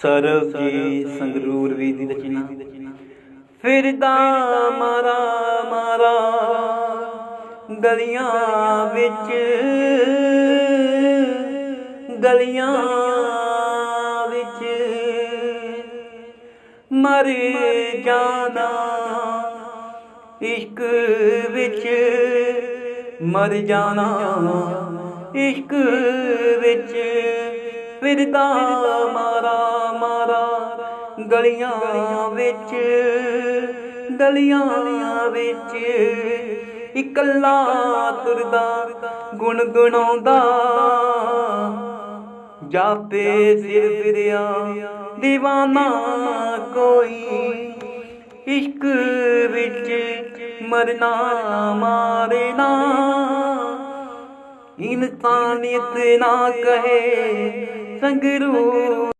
ਸਰਵ ਜੀ ਸੰਗਰੂਰ ਵੀ ਦੀ ਰਚਨਾ। ਫਿਰਦਾ ਮਾਰਾ ਮਾਰਾ, ਗਲੀਆਂ ਵਿੱਚ। ਗਲੀਆਂ ਵਿੱਚ। ਮਰ ਜਾਣਾ ਇਸ਼ਕ ਵਿੱਚ। ਮਰ ਜਾਣਾ ਇਸ਼ਕ ਫਿਰਦਾ, ਮਾਰਾ ਮਾਰਾ, ਗਲੀਆਂ ਵਿੱਚ ਗਲੀਆਂ ਵਿੱਚ ਇਕੱਲਾ ਤੁਰਦਾ ਗੁਣ ਗੁਣਗੁਣਾਉਂਦਾ। ਜਾਪੇ ਸਿਰ ਫਿਰਿਆ دیਵਾਨਾ ਕੋਈ ਇਸ਼ਕ ਵਿੱਚ ਮਰਨਾ, ਮਾਰਨਾ। ਇਨਸਾਨੀਅਤ ਨਾ ਕਹੇ ਸੰਗਰੂਰ